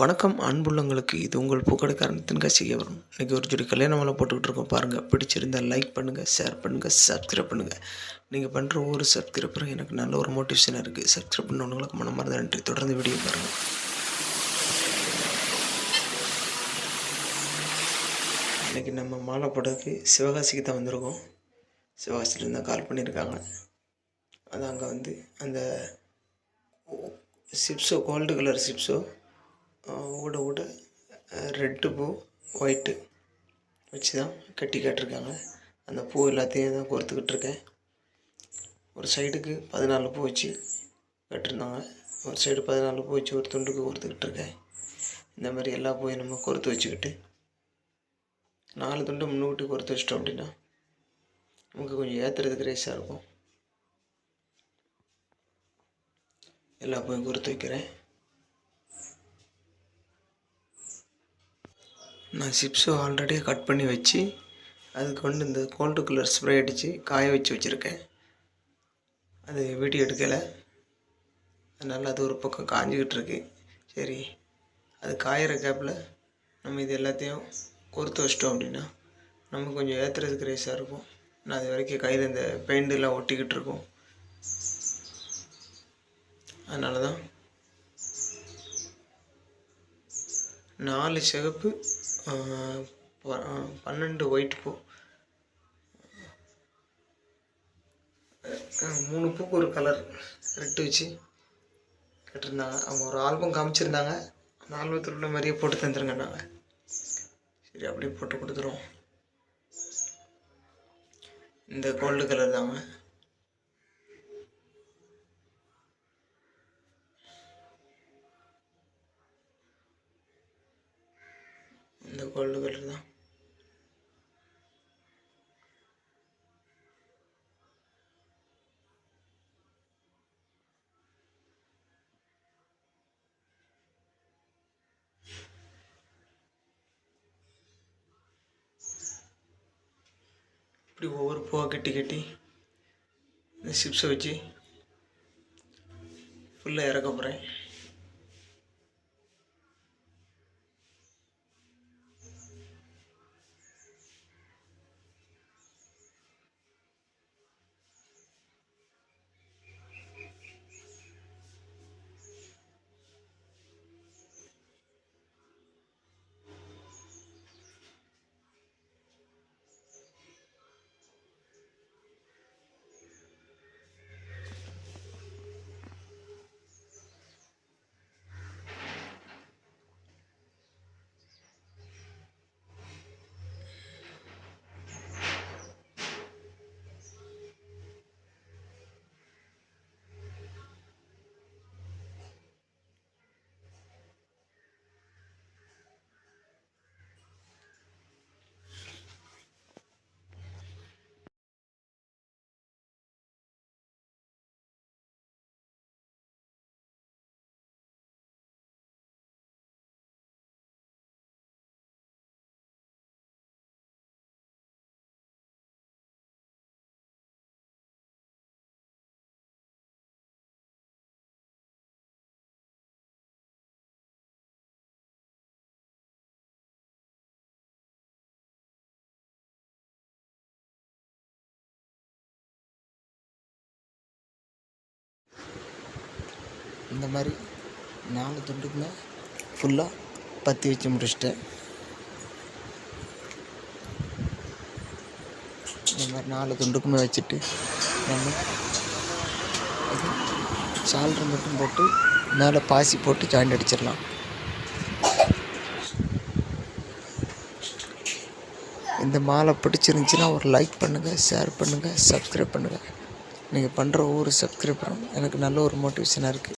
வணக்கம் அன்புள்ளங்களுக்கு. இது உங்கள் பூக்கடைக்காரன் தென்காசிக்கு வரும் இன்றைக்கி ஒரு ஜோடி கல்யாண மாலை போட்டுக்கிட்டு இருக்கோம். பாருங்கள் பிடிச்சிருந்தால் லைக் பண்ணுங்கள் ஷேர் பண்ணுங்கள் சப்ஸ்கிரைப் பண்ணுங்கள் நீங்கள் பண்ணுற ஒவ்வொரு சப்ஸ்கிரைப்பரும் எனக்கு நல்ல ஒரு மோட்டிவேஷனாக இருக்குது சப்ஸ்கிரைப் பண்ணவங்களுக்கு மனமார்ந்த நன்றி. தொடர்ந்து வீடியோ பாருங்கள் இன்றைக்கி நம்ம மாலை போடுறதுக்கு சிவகாசிக்கு தான் வந்திருக்கோம். சிவகாசியிலேருந்து தான் கால் பண்ணியிருக்காங்க. அது அங்கே வந்து அந்த சிப்ஸோ கோல்டு கலர் சிப்ஸோ ஊட ஓட ரெட்டு பூ ஒயிட்டு வச்சு தான் கட்டி கேட்டிருக்காங்க. அந்த பூ எல்லாத்தையும் தான் கோர்த்துக்கிட்டு இருக்கேன். ஒரு சைடுக்கு பதினாலு பூ வச்சு கட்டிருந்தாங்க. ஒரு சைடு பதினாலு பூ வச்சு ஒரு துண்டுக்கு கோர்த்துக்கிட்டு இருக்கேன். இந்த மாதிரி எல்லா பூவையும் நம்ம கோர்த்து வச்சுக்கிட்டு நாலு துண்டு முன்னுக்கிட்டு கோர்த்து வச்சிட்டோம் அப்படின்னா நமக்கு கொஞ்சம் ஏற்றுறதுக்கு ரேஸாக இருக்கும். எல்லா பூவையும் கோர்த்து வைக்கிறேன். நான் சிப்ஸை ஆல்ரெடி கட் பண்ணி வச்சு அதுக்கு வந்து இந்த கோல்டு கலர் ஸ்ப்ரே அடித்து காய வச்சு வச்சுருக்கேன். அது வீடியோ எடுக்கலை. அதனால் அது ஒரு பக்கம் காஞ்சிக்கிட்டு இருக்கு. சரி அது காயிற கேப்பில் நம்ம இது எல்லாத்தையும் கோர்த்து வச்சிட்டோம் அப்படின்னா நம்ம கொஞ்சம் ஏற்றுறதுக்கு ரேஸாக இருக்கும். நான் அது வரைக்கும் கையில் இந்த பெயிண்டெல்லாம் ஒட்டிக்கிட்டு இருக்கும். அதனால தான் நாலு சிகப்பு பன்னெண்டு ஒயிட் பூ. மூணு பூக்கு ஒரு கலர் ரெட்டு வச்சு கட்டிருந்தாங்க. அவங்க ஒரு ஆல்பம் காமிச்சிருந்தாங்க. அந்த ஆல்பத்தில் உள்ள மாதிரியே போட்டு தந்துருங்க நாங்கள் சரி அப்படியே போட்டு கொடுத்துருவோம். இந்த கோல்டு கலர் தாங்க. இந்த கோல்டு கலர் தான் இப்படி ஒவ்வொரு பூவாக கட்டி கட்டி இந்த சிப்ஸை வச்சு ஃபுல்லாக இறக்க போகிறேன் இந்த மாதிரி நாலு துண்டுக்குமே ஃபுல்லாக பற்றி வச்சு முடிச்சிட்டேன். இந்த மாதிரி நாலு துண்டுக்குமே வச்சுட்டு நம்ம அது சால்ரை மட்டும் போட்டு மேலே பாசி போட்டு ஜாயிண்ட் அடிச்சிடலாம். இந்த மாலை பிடிச்சிருந்துச்சின்னா ஒரு லைக் பண்ணுங்கள் ஷேர் பண்ணுங்கள் சப்ஸ்கிரைப் பண்ணுங்கள் நீங்கள் பண்ணுற ஒவ்வொரு சப்ஸ்கிரைபரும் எனக்கு நல்ல ஒரு மோட்டிவேஷனாக இருக்குது